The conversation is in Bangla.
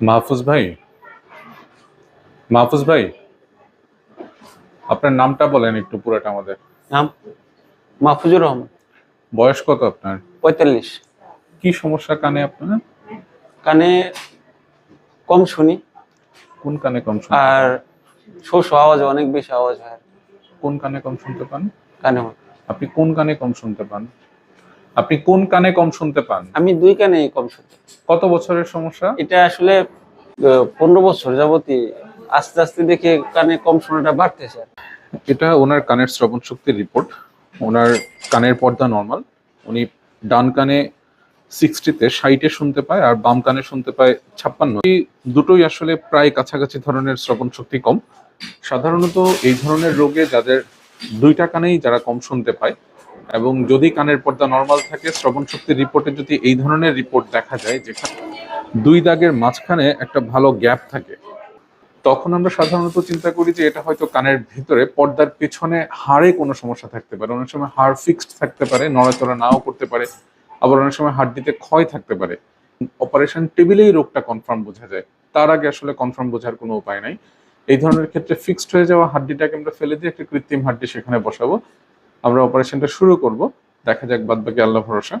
মাহফুজ ভাই? মাহফুজ ভাই আপনার নামটা বলেন একটু পুরোটা আমাদের। নাম মাহফুজুর রহমান। বয়স কত আপনার? পঁয়তাল্লিশ। কি সমস্যা কানে আপনার? কানে কম শুনি। কোন কানে কম শুনি আর শোষ আওয়াজ অনেক বেশি আওয়াজ হয়। কোন কানে কম শুনতে পান? কানে আপনি কোন কানে কম শুনতে পান? আপনি কোন কানে কম শুনতে পান? আমি দুই কানে কম শুনি। কত বছরের সমস্যা? এটা আসলে পনেরো বছর যাবতই আস্তে আস্তে দেখে কানে কম শোনাটা বাড়তেছে। এটা ওনার কানের শ্রবণ শক্তির রিপোর্ট ওনার কানের পর্দা নর্মাল উনি ডান কানে সিক্সটিতে ষাটে শুনতে পায় আর বাম কানে শুনতে পায় ছাপ্পান্ন। এই দুটোই আসলে প্রায় কাছাকাছি ধরনের শ্রবণ শক্তি কম। সাধারণত এই ধরনের রোগে যাদের দুইটা কানেই যারা কম শুনতে পায় এবং যদি কানের পর্দা নর্মাল থাকে, শ্রবণ শক্তির রিপোর্টে যদি এই ধরনের রিপোর্ট দেখা যায়, যেখানে দুই দাগের মাঝখানে একটা ভালো গ্যাপ থাকে, তখন আমরা সাধারণত চিন্তা করি যে এটা হয়তো কানের ভিতরে পর্দার পেছনে হাড়ে কোনো সমস্যা থাকতে পারে। অনেক সময় হাড় ফিক্সড থাকতে পারে, নড়াচড়া নাও করতে পারে, আবার অনেক সময় হাড্ডিতে ক্ষয় থাকতে পারে। অপারেশন টেবিলেই রোগটা কনফার্ম বোঝা যায়। তার আগে আসলে কনফার্ম বোঝার কোনো উপায় নাই। এই ধরনের ক্ষেত্রে ফিক্সড হয়ে যাওয়া হাড্ডিটাকে আমরা ফেলে দিয়ে একটা কৃত্রিম হাড্ডি সেখানে বসাবো। আমরা অপারেশনটা শুরু করব। দেখা যাক বাদবাকি আল্লাহ ভরসা।